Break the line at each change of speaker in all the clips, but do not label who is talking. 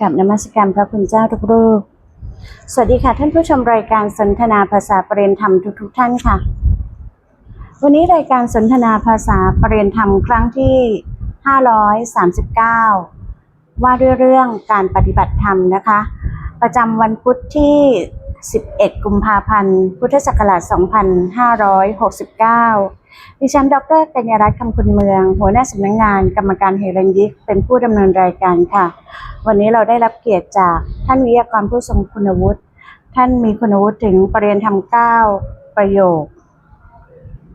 กับนมัสการพระคุณเจ้าทุกรูป สวัสดีค่ะท่านผู้ชมรายการสนทนาภาษาปรเรียนธรรมทุกๆทท่านค่ะ วันนี้รายการสนทนาภาษาปรเรียนธรรมครั้งที่ 539 ว่าด้วยเรื่องการปฏิบัติธรรมนะคะ ประจำวันพุธที่ 11 กุมภาพันธ์ พุทธศักราช 2569 ดิฉัน ดรกัญญารัตน์คำคุณเมือง หัวหน้าสำนักงงานกรรมการเฮรัญยิก เป็นผู้ดำเนินรายการค่ะ วันนี้เราได้รับเกียรติจากท่านวิทยากรผู้ทรงคุณวุฒิ ท่านมีคุณวุฒิถึงปรริญญาธรรมเก้าประโยค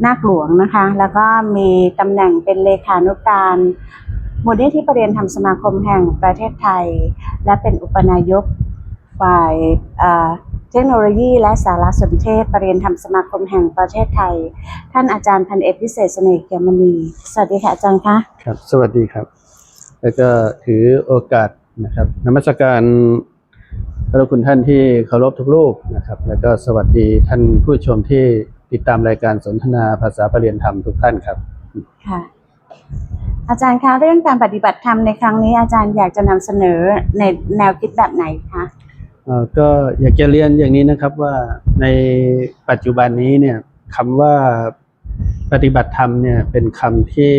นาคหลวงนะคะ แล้วก็มีตำแหน่งเป็นเลขานุการมูลนิธิประเรียนธรรมสมาคมแห่งประเทศไทย และเป็นอุปนายกฝ่าย เอ่อเทคโนโลยีและสารสนเทศประเรียนธรรมสมาคมแห่งประเทศไทย ท่านอาจารย์พันเอกพิเศษเสน่ห์เกียรติมณีสวัสดีค่ะอาจารย์คะ
ครับ สวัสดีครับ แล้วก็ถือโอกาสนะครับนมัสการพระคุณท่านที่เคารพทุกรูปนะครับ แล้วก็สวัสดีท่านผู้ชมที่ติดตามรายการสนทนาภาษาประเรียนธรรมทุกท่านครับ
ค่ะอาจารย์คะเรื่องการปฏิบัติธรรมในครั้งนี้อาจารย์อยากจะนำเสนอในแนวคิดแบบไหนคะ
เอ่อ ก็อยากจะเรียนอย่างนี้นะครับว่าในปัจจุบันนี้เนี่ยคำว่าปฏิบัติธรรมเนี่ยเป็นคำที่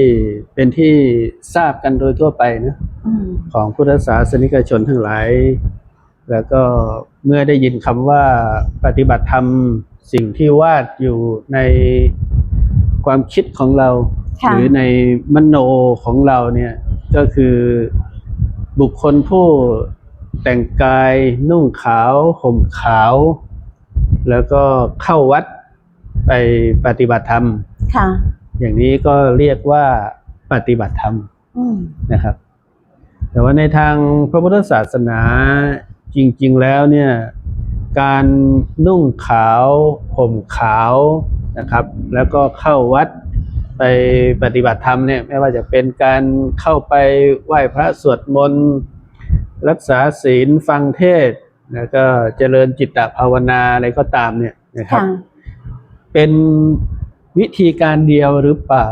เป็นที่ทราบกันโดยทั่วไปนะ
อืม
ของพุทธศาสนิกชนทั้งหลาย แล้วก็เมื่อได้ยินคำว่าปฏิบัติธรรมสิ่งที่วาดอยู่ในความคิดของเรา
ค่ะ
หรือในมโนของเราเนี่ยก็คือบุคคลผู้ แต่งกายนุ่งขาวห่มขาว แล้วก็เข้าวัดไปปฏิบัติธรรม
ค่ะ
อย่างนี้ก็เรียกว่าปฏิบัติธรรม
อืม
นะครับ แต่ว่าในทางพระพุทธศาสนาจริง ๆ แล้วเนี่ย การนุ่งขาวห่มขาวนะครับ แล้วก็เข้าวัดไปปฏิบัติธรรมเนี่ย ไม่ว่าจะเป็นการเข้าไปไหว้พระสวดมนต์ รักษาศีลฟังเทศน์แล้วก็เจริญจิตตภาวนาอะไรก็ตามเนี่ยนะครับ
ค่ะ
เป็นวิธีการเดียวหรือเปล่า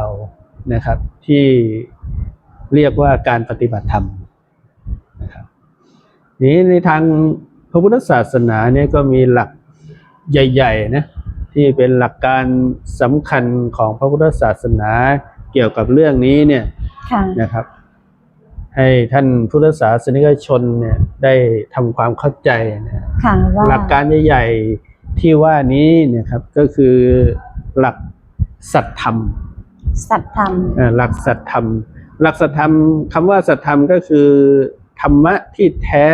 นะครับ ที่เรียกว่าการปฏิบัติธรรมนะครับนี้ในทางพระพุทธศาสนาเนี่ยก็มีหลักใหญ่ๆนะที่เป็นหลักการสำคัญของพระพุทธศาสนาเกี่ยวกับเรื่องนี้เนี่ย
ค่ะ
นะครับ ให้ท่านพุทธศาสนิกชนเนี่ยได้ทำความเข้าใจนะ
ค่ะว่า
หลักการใหญ่ๆที่ว่านี้เนี่ยครับก็คือหลักสัตธรรม
สัตธรรม
เอ่อหลักสัตธรรม หลักสัตธรรมคำว่าสัตธรรมก็คือธรรมะที่แท้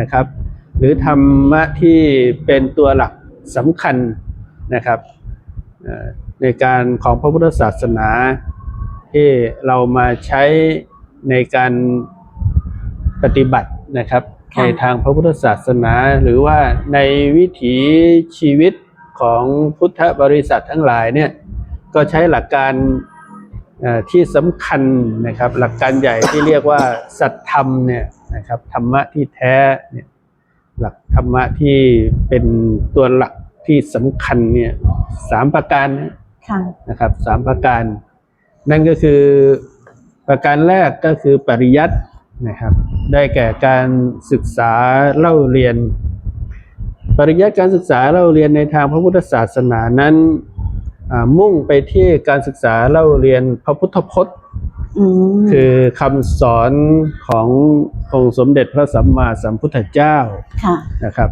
นะครับ หรือธรรมะที่เป็นตัวหลักสำคัญนะครับเอ่อในการของพระพุทธศาสนาที่เรามาใช้ ในการปฏิบัตินะครับ
ค่ะ
ในทางพระพุทธศาสนาหรือว่าในวิถีชีวิตของพุทธบริษัททั้งหลายเนี่ยก็ใช้หลักการเอ่อที่สำคัญนะครับ หลักการใหญ่ที่เรียกว่าสัตธรรมเนี่ยนะครับธรรมะที่แท้เนี่ยหลักธรรมะที่เป็นตัวหลักที่สำคัญเนี่ยสามประการนะ
ค่ะ
นะครับสามประการ นั่นก็คือ ประการแรกก็คือปริยัตินะครับ ได้แก่การศึกษาเล่าเรียน ปริยัติการศึกษาเล่าเรียนในทางพระพุทธศาสนานั้นอ่ามุ่งไปที่การศึกษาเล่าเรียนพระพุทธพจน์
อืม
คือคำสอนขององค์สมเด็จพระสัมมาสัมพุทธเจ้า
ค่ะ
นะครับ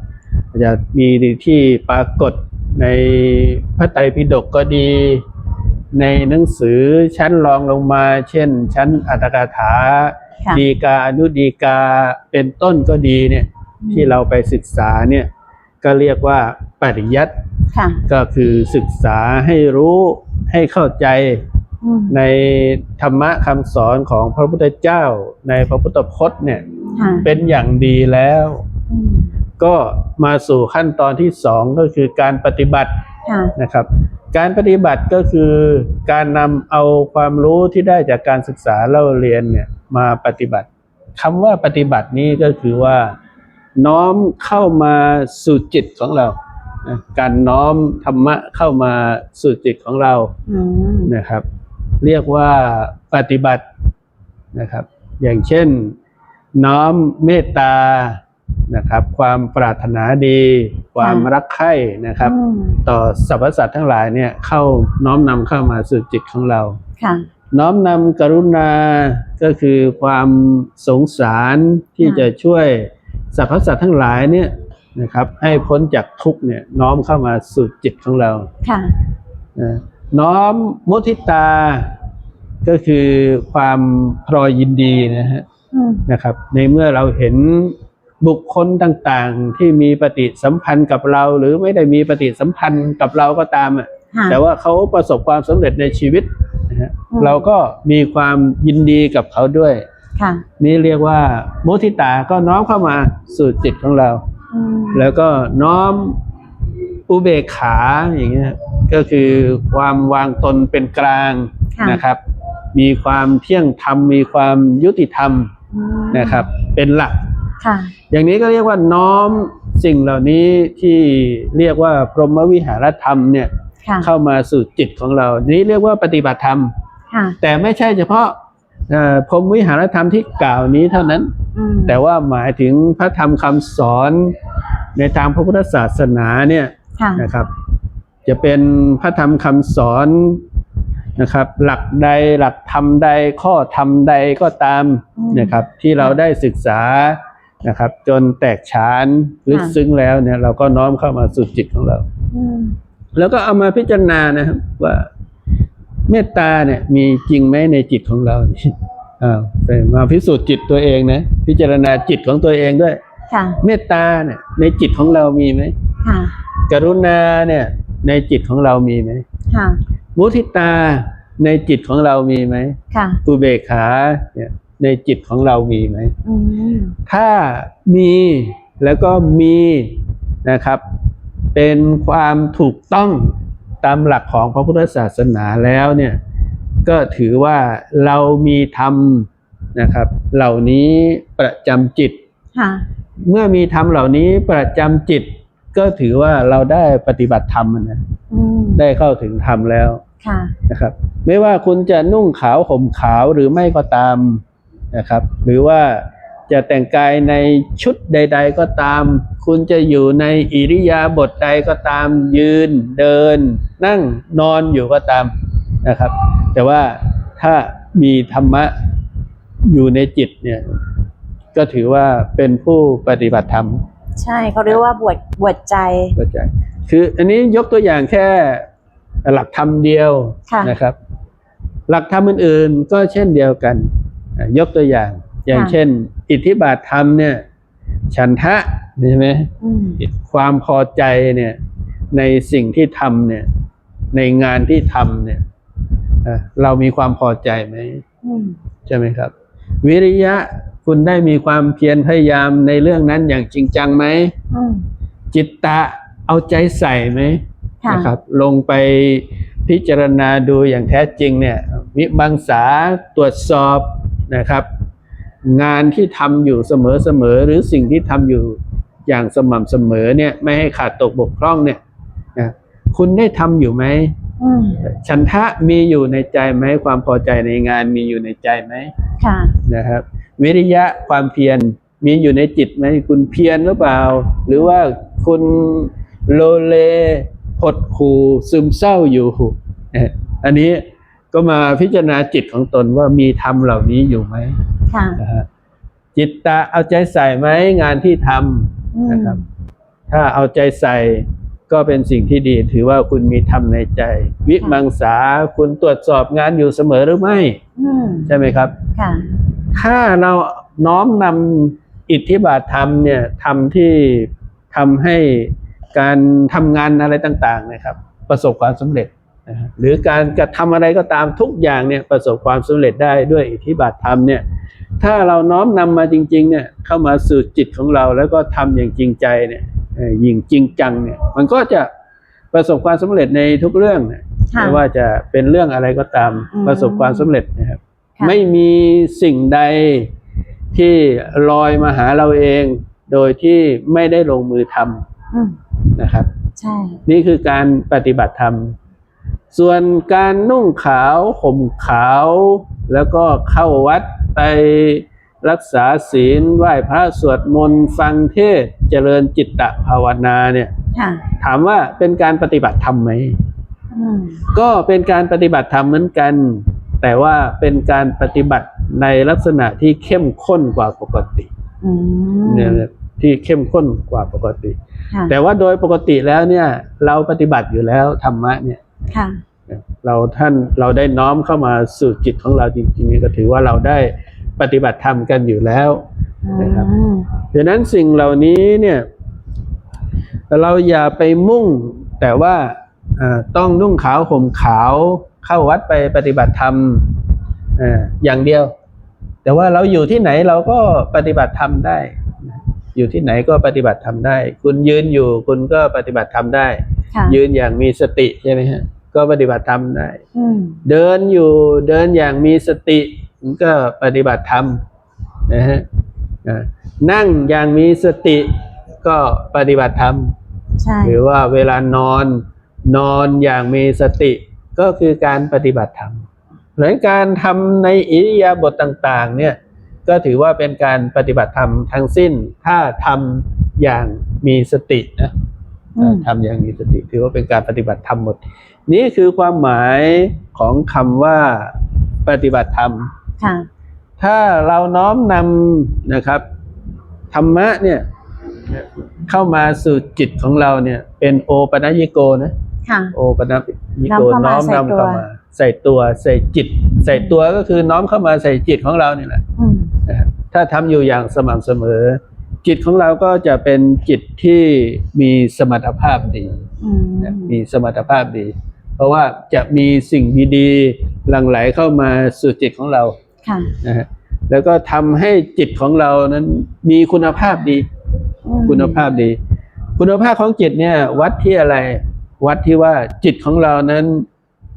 จะมีที่ปรากฏในพระไตรปิฎกก็ดี ในหนังสือชั้นรองลงมา เช่น ชั้นอัตถกถา
ค่ะ
ดีกาอนุดีกาเป็นต้นก็ดีเนี่ยที่เราไปศึกษาเนี่ยก็เรียกว่าปริยัติ
ค่ะ
ก็คือศึกษาให้รู้ให้เข้าใจ
อืม
ในธรรมะคำสอนของพระพุทธเจ้า ในพระพุทธพจน์เนี่ย
ค่ะ
เป็นอย่างดีแล้ว
อืม
ก็มาสู่ขั้นตอนที่สองก็คือการปฏิบัติ
ค่ะ
นะครับ การปฏิบัติก็คือการนำเอาความรู้ที่ได้จากการศึกษาเล่าเรียนเนี่ยมาปฏิบัติคำว่าปฏิบัตินี้ก็คือว่า น้อมเข้ามาสู่จิตของเรานะการน้อมธรรมะเข้ามาสู่จิตของเรา
อืม
นะครับ เรียกว่าปฏิบัตินะครับ อย่างเช่น น้อมเมตตา นะครับ ความปรารถนาดี ความรักใคร่นะครับ
อืม
ต่อสรรพสัตว์ทั้งหลายเนี่ยเข้าน้อมนำเข้ามาสู่จิตของเรา
ค่ะ
น้อมนำกรุณาก็คือความสงสารที่
ค่ะ
จะช่วยสรรพสัตว์ทั้งหลายเนี่ยนะครับให้พ้นจากทุกข์เนี่ยน้อมเข้ามาสู่จิตของเรา
ค่ะ
นะน้อมมุทิตา ก็คือความพรอยยินดีนะฮะ
อืม
นะครับ ในเมื่อเราเห็น บุคคลต่างๆ ที่มีปฏิสัมพันธ์กับเรา หรือไม่ได้มีปฏิสัมพันธ์กับเราก็ตามอะ
ค่ะ
แต่ว่าเขาประสบความสำเร็จในชีวิตนะฮะ
อืม
เราก็มีความยินดีกับเขาด้วย
ค่ะ
นี่เรียกว่ามุทิตาก็น้อมเข้ามาสู่จิตของเรา
อืม
แล้วก็น้อมอุเบกขาอย่างเงี้ยก็คือความวางตนเป็นกลาง
ค่ะ
นะครับ มีความเที่ยงธรรม มีความยุติธรรม
อืม
นะครับ เป็นหลัก
ค่ะ
อย่างนี้ก็เรียกว่าน้อมสิ่งเหล่านี้ที่เรียกว่าพรหมวิหารธรรมเนี่ย
ค่ะ
เข้ามาสู่จิตของเรา นี้เรียกว่าปฏิบัติธรรม
ค่ะ
แต่ไม่ใช่เฉพาะเอ่อพรหมวิหารธรรมที่กล่าวนี้เท่านั้น
อืม
แต่ว่าหมายถึงพระธรรมคำสอนในทางพระพุทธศาสนาเนี่ย
ค่ะ
นะครับ จะเป็นพระธรรมคำสอนนะครับ หลักใดหลักธรรมใดข้อธรรมใดก็ตาม
อืม
นะครับ ที่เราได้ศึกษา นะครับ จนแตกฉานลึก
ค่ะ
ซึ้งแล้วเนี่ย เราก็น้อมเข้ามาสู่จิตของเรา
อืม
แล้วก็เอามาพิจารณานะครับ ว่าเมตตาเนี่ย มีจริงไหมในจิตของเรานี่อ้าวไปมาพิสูจน์จิตตัวเองนะพิจารณาจิตของตัวเองด้วย
ค่ะ
เมตตาเนี่ย ในจิตของเรามีไหม
ค่ะ
กรุณาเนี่ย ในจิตของเรามีไหม
ค่ะ
มุทิตาในจิตของเรามีไหม
ค่ะ
อุเบกขาเนี่ย ในจิตของเรามีไหม
อืม
ถ้ามีแล้วก็มีนะครับ เป็นความถูกต้องตามหลักของพระพุทธศาสนาแล้วเนี่ยก็ถือว่าเรามีธรรมนะครับ เหล่านี้ประจำจิต
ค่ะ
เมื่อมีธรรมเหล่านี้ประจำจิต ก็ถือว่าเราได้ปฏิบัติธรรมนะ
อืม
ได้เข้าถึงธรรมแล้ว
ค่ะ
นะครับ ไม่ว่าคุณจะนุ่งขาวห่มขาวหรือไม่ก็ตาม นะครับ หรือว่าจะแต่งกายในชุดใด ๆ ก็ตาม คุณจะอยู่ในอิริยาบถใดก็ตาม ยืนเดิน นั่งนอนอยู่ก็ตามนะครับ แต่ว่าถ้ามีธรรมะอยู่ในจิตเนี่ย ก็ถือว่าเป็นผู้ปฏิบัติธรรม
ใช่เขาเรียกว่าบวชบวชใจ
เข้าใจ คืออันนี้ยกตัวอย่างแค่หลักธรรมเดียว
ค่ะ
นะครับ หลักธรรมอื่นๆก็เช่นเดียวกันอะ ยกตัวอย่าง อย่าง
ค่ะ
เช่น อิทธิบาทธรรมเนี่ย ฉันทะใช่ไหม
อืม
ความพอใจเนี่ย ในสิ่งที่ทำเนี่ย ในงานที่ทำเนี่ยอะเรามีความพอใจไหม
อืม
ใช่ไหมครับ วิริยะคุณได้มีความเพียรพยายามในเรื่องนั้นอย่างจริงจังไหม
อืม
จิตตะเอาใจใส่ไหม
ค่ะ
นะครับ ลงไปพิจารณาดูอย่างแท้จริงเนี่ย วิบังษาตรวจสอบ นะครับ งานที่ทำอยู่เสมอๆหรือสิ่งที่ทำอยู่อย่างสม่ำเสมอเนี่ย ไม่ให้ขาดตกบกพร่องเนี่ยนะคุณได้ทำอยู่ไหม
อืม
ฉันทะมีอยู่ในใจไหมความพอใจในงานมีอยู่ในใจไหม
ค่ะ
นะครับ วิริยะความเพียรมีอยู่ในจิตไหมคุณเพียรหรือเปล่า หรือว่าคุณโลเลหดหู่ซึมเศร้าอยู่เอ่ออันนี้ ก็มาพิจารณาจิตของตนว่ามีธรรมเหล่านี้อยู่ไหม
ค่ะ
นะฮะจิตตาเอาใจใส่ไหมงานที่ท
อืม
นะครับำถ้าเอาใจใส่ก็เป็นสิ่งที่ดี ถือว่าคุณมีธรรมในใจ วิมังสาคุณตรวจสอบงานอยู่เสมอหรือไม่
อืม
ใช่ไหมครับ
ค่ะ
ถ้าเราน้อมนำอิทธิบาทธรรมเนี่ยทำที่ทำให้การทำงานอะไรต่าง ๆ นะครับ ประสบความสำเร็จนะฮะ หรือการกระทำอะไรก็ตามทุกอย่างเนี่ยประสบความสำเร็จได้ด้วยอิทธิบาทธรรมเนี่ยถ้าเราน้อมนำมาจริงๆเนี่ยเข้ามาสู่จิตของเราแล้วก็ทำอย่างจริงใจเนี่ยเอ่อยิ่งจริงจังเนี่ยมันก็จะประสบความสำเร็จในทุกเรื่องเนี่ย
ค่ะ
ไม่ว่าจะเป็นเรื่องอะไรก็ตาม
อืม
ประสบความสำเร็จนะครับ
ค่ะ
ไม่มีสิ่งใดที่ลอยมาหาเราเอง โดยที่ไม่ได้ลงมือท
อืมำ
นะครับ
ใช่
นี่คือการปฏิบัติธรรม ส่วนการนุ่งขาวห่มขาว แล้วก็เข้าวัดไปรักษาศีลไหว้พระสวดมนต์ฟังเทศน์เจริญจิตตภาวนาเนี่ย
ค่ะ
ถามว่าเป็นการปฏิบัติธรรมไหม
อืม
ก็เป็นการปฏิบัติธรรมเหมือนกัน แต่ว่าเป็นการปฏิบัติในลักษณะที่เข้มข้นกว่าปกติ
อืม
เนี่ยที่เข้มข้นกว่าปกติ
ค่ะ
แต่ว่าโดยปกติแล้วเนี่ย เราปฏิบัติอยู่แล้วธรรมะเนี่ย
ค่ะ
เราท่านเราได้น้อมเข้ามาสู่จิตของเราจริงๆเนี่ยก็ถือว่าเราได้ปฏิบัติธรรมกันอยู่แล้วนะครับ
อืม
ดังนั้นสิ่งเหล่านี้เนี่ย เราอย่าไปมุ่งแต่ว่าอ่าต้องนุ่งขาวห่มขาวเข้าวัดไปปฏิบัติธรรมอ่าอย่างเดียว แต่ว่าเราอยู่ที่ไหนเราก็ปฏิบัติธรรมได้ อยู่ที่ไหนก็ปฏิบัติธรรมได้ คุณยืนอยู่คุณก็ปฏิบัติธรรมได้
ค่ะ
ยืนอย่างมีสติใช่ไหมฮะ ก็ปฏิบัติธรรมได้
อืม
เดินอยู่เดินอย่างมีสติก็ปฏิบัติธรรมนะฮะอ่านั่งอย่างมีสติก็ปฏิบัติธรรม
ใช่
หรือว่าเวลานอนนอนอย่างมีสติก็คือการปฏิบัติธรรมหรือการทำในอิริยาบถต่างๆ เนี่ยก็ถือว่าเป็นการปฏิบัติธรรมทั้งสิ้น ถ้าทำอย่างมีสตินะ
อืม
ทำอย่างมีสติถือว่าเป็นการปฏิบัติธรรมหมด นี่คือความหมายของคำว่าปฏิบัติธรรม
ค่ะ
ถ้าเราน้อมนำนะครับ ธรรมะเนี่ยเข้ามาสู่จิตของเราเนี่ย เป็นโอปัญญิโกนะ
ค่ะ
โอปัญญิโก
น้
น้อ
อ
ม
ม
นำ
เข้า
เข้า
มา
มา ใส่ตัวใส่จิต ใส่ตัวก็คือน้อมเข้ามาใส่จิตของเราเนี่ยแหละ
อืม
นะครับถ้าทำอยู่อย่างสม่ำเสมอ จิตของเราก็จะเป็นจิตที่มีสมรรถภาพดี
อืม
นะมีสมรรถภาพดี เพราะว่าจะมีสิ่งดีๆ หลั่งไหลเข้ามาสู่จิตของเรา
ค่ะ
นะฮะแล้วก็ทำให้จิตของเรานั้นมีคุณภาพดี
อืม
คุณภาพดี คุณภาพของจิตเนี่ย วัดที่อะไร วัดที่ว่าจิตของเรานั้น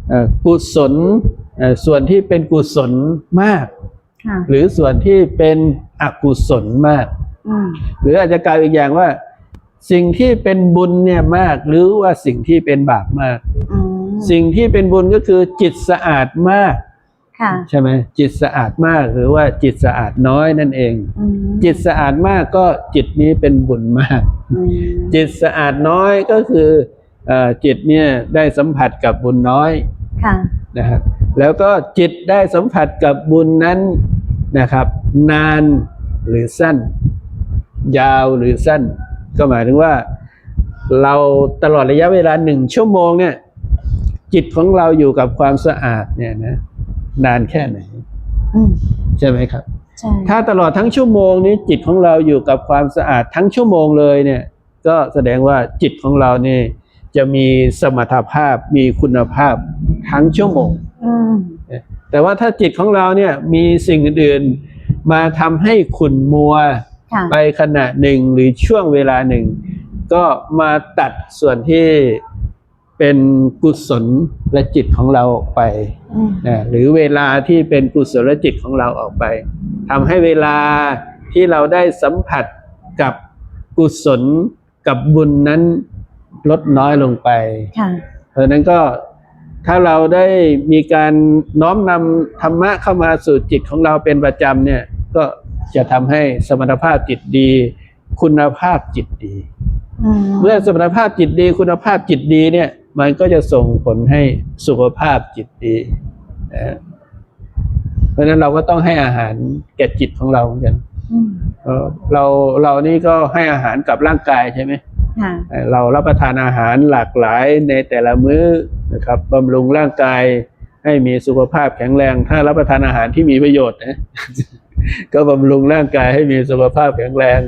เอ่อกุศลเอ่อส่วนที่เป็นกุศลมาก
ค่ะ
หรือส่วนที่เป็นอกุศลมาก
อืม
หรืออาจจะกล่าวอีกอย่างว่า สิ่งที่เป็นบุญเนี่ยมาก หรือว่าสิ่งที่เป็นบาปมาก
อืม
สิ่งที่เป็นบุญก็คือจิตสะอาดมาก
ค่ะ
ใช่ไหมจิตสะอาดมากหรือว่าจิตสะอาดน้อยนั่นเอง
อืม
จิตสะอาดมากก็จิตนี้เป็นบุญมาก
อืม
จิตสะอาดน้อยก็คือเอ่อจิตเนี่ยได้สัมผัสกับบุญน้อย
ค่ะ
นะครับแล้วก็จิตได้สัมผัสกับบุญนั้นนะครับ นานหรือสั้น ยาวหรือสั้น ก็หมายถึงว่า เราตลอดระยะเวลาหนึ่งชั่วโมงเนี่ย จิตของเราอยู่กับความสะอาดเนี่ยนะนานแค่ไหน
อืม
ใช่ไหมครับ
ใช่
ถ้าตลอดทั้งชั่วโมงนี้จิตของเราอยู่กับความสะอาดทั้งชั่วโมงเลยเนี่ย ก็แสดงว่าจิตของเรานี่จะมีสมรรถภาพมีคุณภาพทั้งชั่วโมง
อืม
แต่ว่าถ้าจิตของเราเนี่ยมีสิ่งอื่นๆมาทำให้ขุ่นมัว
ค่ะ
ไปขณะหนึ่งหรือช่วงเวลาหนึ่ง ก็มาตัดส่วนที่ เป็นกุศลและจิตของเราออกไป
อืม
นะหรือเวลาที่เป็นกุศลจิตของเราออกไปทำให้เวลาที่เราได้สัมผัสกับกุศลกับบุญนั้นลดน้อยลงไป
ค่ะ
เพราะฉะนั้นก็ถ้าเราได้มีการน้อมนำธรรมะเข้ามาสู่จิตของเราเป็นประจำเนี่ยก็จะทำให้สมรรถภาพจิตดี คุณภาพจิตดี
อืม
เมื่อสมรรถภาพจิตดี คุณภาพจิตดีเนี่ย มันก็จะส่งผลให้สุขภาพจิตดีนะฮะเพราะฉะนั้นเราก็ต้องให้อาหารแก่จิตของเราเหมือนกัน
อืม
เอ่อเราเรานี่ก็ให้อาหารกับร่างกายใช่ไหม
ค่ะ
เอ่อเรารับประทานอาหารหลากหลายในแต่ละมื้อนะครับบำรุงร่างกายให้มีสุขภาพแข็งแรง ถ้ารับประทานอาหารที่มีประโยชน์นะก็บำรุงร่างกายให้มีสุขภาพแข็งแรง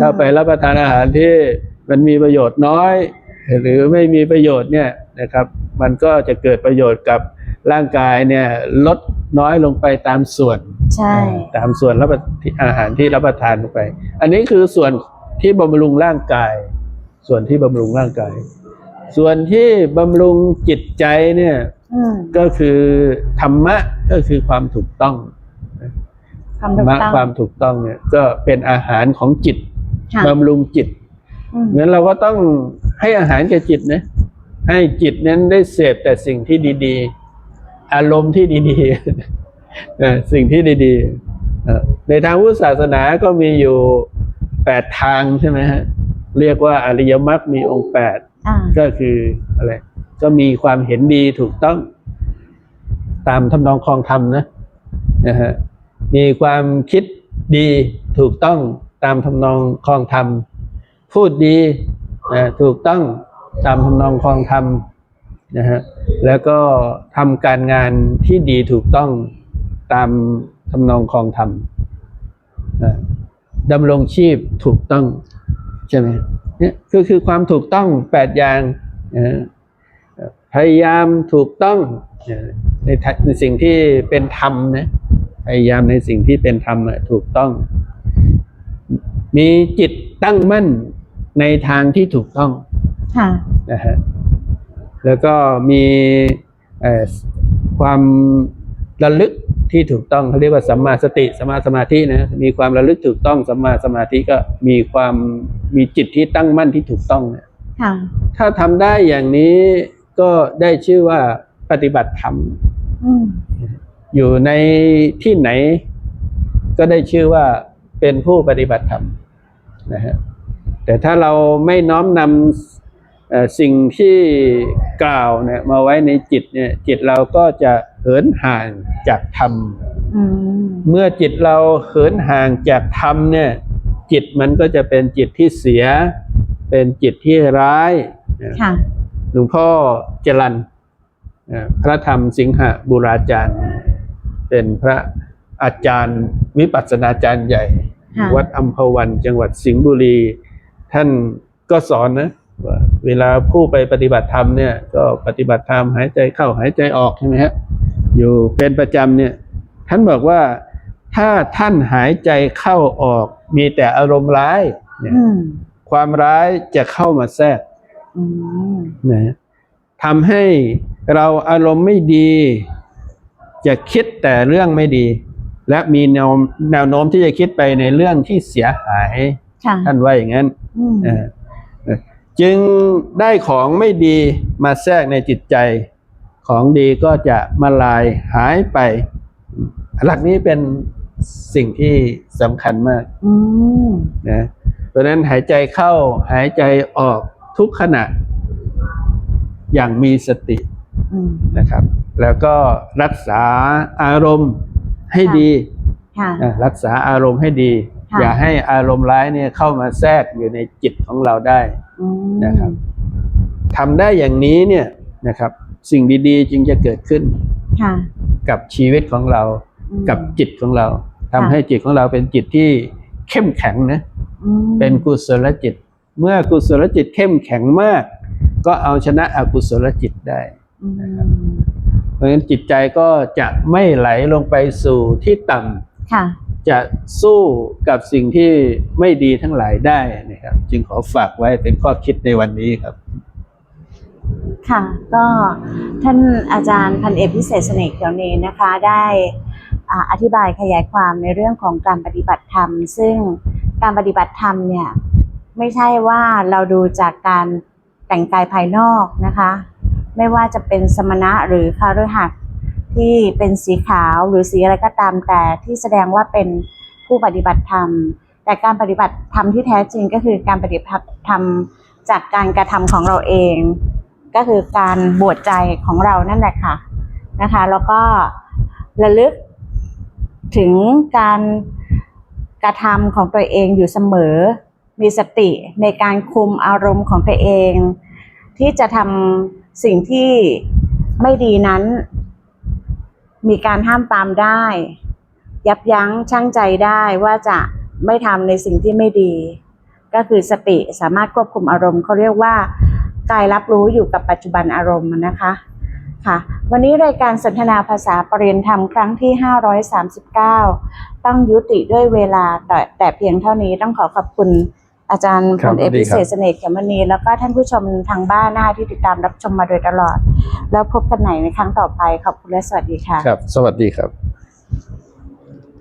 ถ้าไปรับประทานอาหารที่มันมีประโยชน์น้อย หรือไม่มีประโยชน์เนี่ยนะครับ มันก็จะเกิดประโยชน์กับร่างกายเนี่ยลดน้อยลงไปตามส่วน
ใช่
ตามส่วนรับประอาหารที่รับประทานลงไป อันนี้คือส่วนที่บำรุงร่างกาย ส่วนที่บำรุงร่างกาย ส่วนที่บำรุงจิตใจเนี่ย
อืม
ก็คือธรรมะก็คือความถูกต้อง
ความ
ธร
ถู
ร
ก
มะ
ต้อง
ความถูกต้องเนี่ยก็เป็นอาหารของจิต
ค่ะ
บำรุงจิต
อืม
งั้นเราก็ต้องให้อาหารแก่จิตนะ ให้จิตนั้นได้เสพแต่สิ่งที่ดีๆ อารมณ์ที่ดีๆเออสิ่งที่ดีเอ่อในทางพุทธศาสนาก็มีอยู่แปดทางใช่ไหมฮะ เรียกว่าอริยมรรคมีองค์แปด
อ่า
ก็คืออะไร ก็มีความเห็นดีถูกต้อง ตามทำนองคลองธรรมนะนะฮะมีความคิดดีถูกต้องตามทำนองคลองธรรม พูดดีนะถูกต้องตามทำนองคลองธรรมนะฮะแล้วก็ทำการงานที่ดีถูกต้องตามทำนองคลองธรรมนะดำรงชีพถูกต้องใช่ไหมเนี่ยคือคือความถูกต้องแปดอย่างนะพยายามถูกต้องในในสิ่งที่เป็นธรรมนะพยายามในสิ่งที่เป็นธรรมถูกต้อง มีจิตตั้งมั่น ในทางที่ถูกต้อง
ค่ะ
นะฮะแล้วก็มีเอ่อความระลึกที่ถูกต้องเขาเรียกว่าสัมมาสติสัมมาสมาธินะมีความระลึกถูกต้องสัมมาสมาธิก็มีความมีจิตที่ตั้งมั่นที่ถูกต้องนะ
ค่ะ
ถ้าทำได้อย่างนี้ก็ได้ชื่อว่าปฏิบัติธรรม
อืม
อยู่ในที่ไหน ก็ได้ชื่อว่าเป็นผู้ปฏิบัติธรรมนะฮะ แต่ถ้าเราไม่น้อมนำเอ่อสิ่งที่กล่าวเนี่ยมาไว้ในจิตเนี่ยจิตเราก็จะเหินห่างจากธรรม
อืม
เมื่อจิตเราเหินห่างจากธรรมเนี่ยจิตมันก็จะเป็นจิตที่เสีย เป็นจิตที่ร้ายนะ
ค่ะ
หลวงพ่อจรันเอ่อพระธรรมสิงหบุราจารย์ เป็นพระอาจารย์วิปัสสนาจารย์ใหญ่
ค่ะ
วัดอัมพวันจังหวัดสิงห์บุรี ท่านก็สอนนะว่าเวลาผู้ไปปฏิบัติธรรมเนี่ยก็ปฏิบัติธรรมหายใจเข้าหายใจออกใช่ไหมฮะอยู่เป็นประจำเนี่ยท่านบอกว่าถ้าท่านหายใจเข้าออก มีแต่อารมณ์ร้ายเนี่ย
อืม
ความร้ายจะเข้ามาแทรก
อืม
นะทำให้เราอารมณ์ไม่ดี จะคิดแต่เรื่องไม่ดี และมีแนวแนวโน้มที่จะคิดไปในเรื่องที่เสียหาย
ค่ะ
ท่านว่าอย่างนั้น
อืม
เออเออ จึงได้ของไม่ดีมาแทรกในจิตใจ ของดีก็จะมาลายหายไป หลักนี้เป็นสิ่งที่สำคัญมาก
อืม
นะเพราะฉะนั้นหายใจเข้าหายใจออกทุกขณะ อย่างมีสติ
อืม
นะครับ แล้วก็รักษาอารมณ์ให้ดี
ค่ะ
นะรักษาอารมณ์ให้ดี
ค่ะ
อย่าให้อารมณ์ร้ายเนี่ยเข้ามาแทรกอยู่ในจิตของเราได้
อืม
นะครับทำได้อย่างนี้เนี่ยนะครับ สิ่งดีๆจึงจะเกิดขึ้น
ค่ะ
กับชีวิตของเรา
อืม
กับจิตของเราทำ
ค่ะ
ให้จิตของเราเป็นจิตที่เข้มแข็งนะ
อืม
เป็นกุศลจิต เมื่อกุศลจิตเข้มแข็งมาก ก็เอาชนะอกุศลจิตได้
อืม
นะครับเพราะฉะนั้นจิตใจก็จะไม่ไหลลงไปสู่ที่ต่ำ
ค่ะ
จะสู้กับสิ่งที่ไม่ดีทั้งหลายได้นะครับ จึงขอฝากไว้เป็นข้อคิดในวันนี้ครับ
ค่ะก็ท่านอาจารย์พันเอกพิเศษเสน่ห์เขียวเนนนะคะ ได้อธิบายขยายความในเรื่องของการปฏิบัติธรรม ซึ่งการปฏิบัติธรรมเนี่ยไม่ใช่ว่าเราดูจากการแต่งกายภายนอกนะคะ ไม่ว่าจะเป็นสมณะหรือคารหัส ที่เป็นสีขาวหรือสีอะไรก็ตามแต่ที่แสดงว่าเป็นผู้ปฏิบัติธรรม แต่การปฏิบัติธรรมที่แท้จริงก็คือการปฏิบัติธรรมจากการกระทำของเราเอง ก็คือการบวชใจของเรานั่นแหละค่ะนะคะแล้วก็ระลึกถึงการกระทำของตัวเองอยู่เสมอ มีสติในการคุมอารมณ์ของตัวเอง ที่จะทำสิ่งที่ไม่ดีนั้น มีการห้ามปรามได้ ยับยั้งชั่งใจได้ว่าจะไม่ทำในสิ่งที่ไม่ดี ก็คือสติสามารถควบคุมอารมณ์เขาเรียกว่ากายรับรู้อยู่กับปัจจุบันอารมณ์นะคะค่ะ วันนี้รายการสนทนาภาษาปรริยนธรรมครั้งที่ 539 ต้องยุติด้วยเวลาแต่แต่เพียงเท่านี้ต้องขอขอบคุณ อาจารย์
ครั
พ
บ
ลเอก
สวัสดี
พิ
ครับ
เศษเสน่ห์เขมณีแล้วก็ท่านผู้ชมทางบ้านนะคะที่ติดตามรับชมมาโดยตลอด แล้วพบกันใหม่ในครั้งต่อไปขอบคุณและสวัสดีค่ะ
ครับ สวัสดีครับ